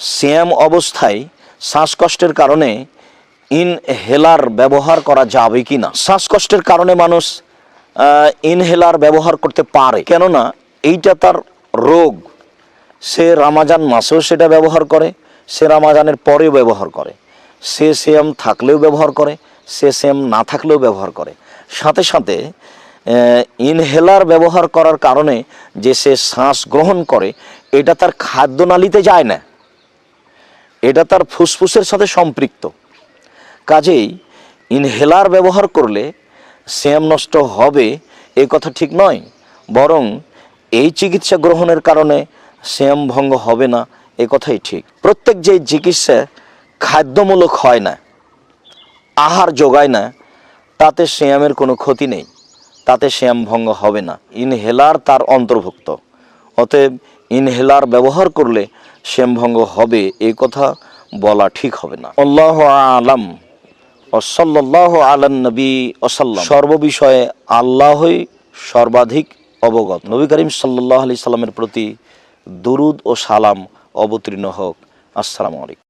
CM অবস্থায় শ্বাসকষ্টের কারণে ইনহেলার ব্যবহার করা যাবে কি না? শ্বাসকষ্টের কারণে মানুষ ইনহেলার ব্যবহার করতে পারে। কেননা এইটা তার রোগ। সে রামাজান মাসেও সেটা ব্যবহার করে, সে রামাজানের পরেও ব্যবহার করে। সে সেম থাকলেও ব্যবহার করে, সে সেম না থাকলেও ব্যবহার করে। সাথে সাথে ইনহেলার ব্যবহার করার কারণে যে সে শ্বাস গ্রহণ করে, এটা তার খাদ্যনালীতে যায় না। এটা তার ফুসফুসের সাথে সম্পৃক্ত। কাজেই ইনহেলার ব্যবহার করলে শ্যাম নষ্ট হবে এ কথা ঠিক নয়, বরং এই চিকিৎসা গ্রহণের কারণে শ্যাম ভঙ্গ হবে না এ কথাই ঠিক। প্রত্যেক যে চিকিৎসা খাদ্যমূলক হয় না, আহার যোগায় না, তাতে শ্যামের কোনো ক্ষতি নেই, তাতে শ্যাম ভঙ্গ হবে না। ইনহেলার তার অন্তর্ভুক্ত। অতএব ইনহেলার ব্যবহার করলে শ্যামভঙ্গ হবে এই কথা বলা ঠিক হবে না। আল্লাহ আলম। অসল্লাহ আলম নবী অসাল্লাম সর্ববিষয়ে আল্লাহই সর্বাধিক অবগত। নবী করিম সাল্লাহ আলি সাল্লামের প্রতি দুরুদ ও সালাম অবতীর্ণ হোক। আসসালামু আলাইকুম।